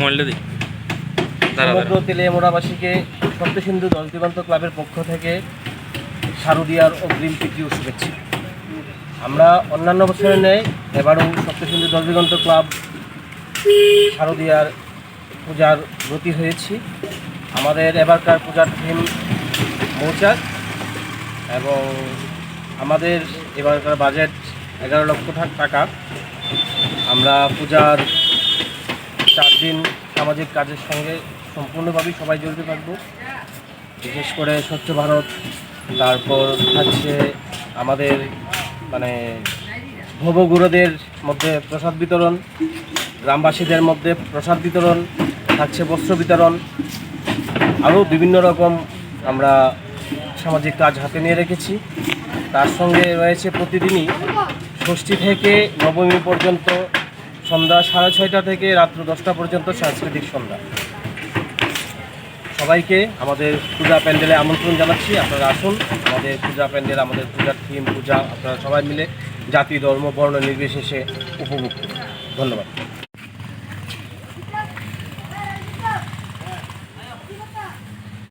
মোবাইলটা দিই। সমগ্র দাঁড়া। তেলিয়ামোড়াবাসীকে সপ্তসিন্ধু দশ দিগন্ত ক্লাবের পক্ষ থেকে শারদীয়ার অগ্রিম প্রীতি ও শুভেচ্ছা। আমরা অন্যান্য বছরের ন্যায় এবারও সপ্তসিন্ধু দশ দিগন্ত ক্লাব শারদীয়ার পূজার ব্রতী হয়েছি। আমাদের এবারকার পূজার থিম মৌচাক এবং আমাদের এবারকার বাজেট এগারো লক্ষ টাকা। আমরা পূজার চার দিন সামাজিক কাজের সঙ্গে সম্পূর্ণভাবেই সবাই জড়িত থাকব। বিশেষ করে স্বচ্ছ ভারত, তারপর হচ্ছে আমাদের মানে ভবগুরুদের মধ্যে প্রসাদ বিতরণ, গ্রামবাসীদের মধ্যে প্রসাদ বিতরণ, থাকছে বস্ত্র বিতরণ, আরও বিভিন্ন রকম আমরা সামাজিক কাজ হাতে নিয়ে রেখেছি। তার সঙ্গে রয়েছে প্রতিদিনই ষষ্ঠী থেকে নবমী পর্যন্ত সন্ধ্যা সাড়ে ছয়টা থেকে রাত্র দশটা পর্যন্ত সাংস্কৃতিক সন্ধ্যা। সবাইকে আমাদের পূজা প্যান্ডেলে আমন্ত্রণ জানাচ্ছি, আপনারা আসুন। আমাদের পূজা প্যান্ডেল, আমাদের পূজার থিম পূজা, আপনারা সবাই মিলে জাতি, ধর্ম, বর্ণ নির্বিশেষে উপভোগ করুন। ধন্যবাদ।